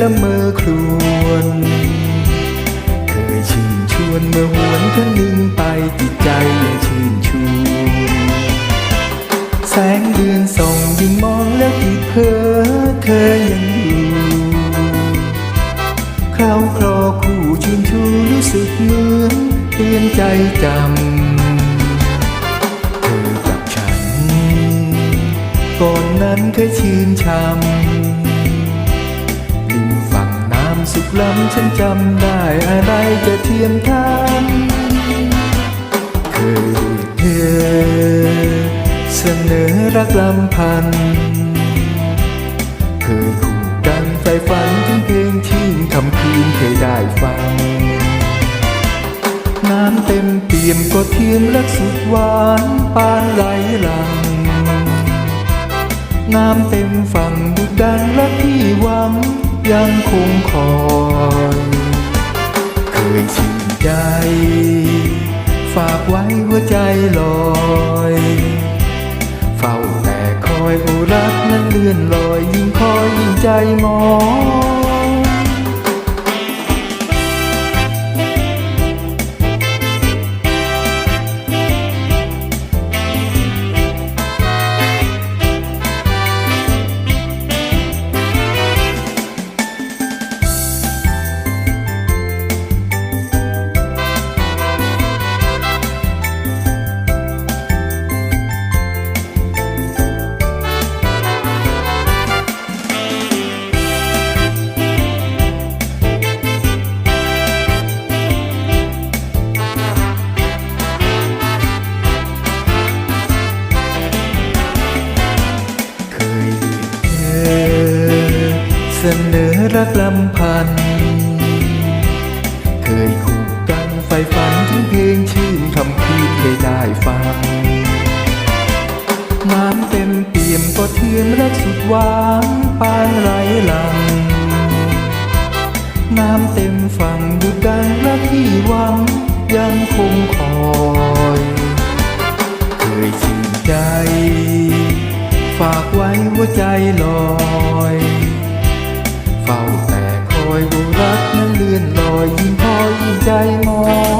รำเพอละเมอครวน เคยชื่นชวนเมื่อหวนครั้งหนึ่งไปจิตใจยังชื่นชูแสงเดือนส่องยิ่งมองแล้วจิตเพ้อเธอยังอยู่คราวครอคู่ชื่นชูรู้สึกเหมือนเตือนใจจำเธอกับฉัน ก่อนนั้นเคยชื่นชม ล้ำฉันจำได้อะไรจะเทียมทันเคยดูเธอเสนอรักลำพัน เคยคู่กันใฝ่ฝันถึงเพลงชื่คำคืนเคยได้ฟัง น้ำเต็มเปี่ยมก็เทียมรักสุดหวานปานไหลหลังน้ำเต็มฝั่งดุดดังและที่หวังยังคงคอ เคยชื่นใจ ฝากไว้หัวใจลอย เฝ้าแต่คอยอุรักนั้นเลื่อนลอยยิ่งคอยยิ่งใจมอง รักลำพัน เคยคู่กันไฟฝันถึงเพลงชื่นคำคืนเคยได้ฟังน้ำเต็มเปี่ยมก็เทียมรักสุดหวานปานไหลหลัง น้ำเต็มฝั่งดุดดังรักที่หวังยังคงคอยเคยชื่นใจ ฝากไว้หัวใจลอย เบาแต่คอยบูรักนั้นเลื่อนลอยยิ่งพอยิ่งใจมอง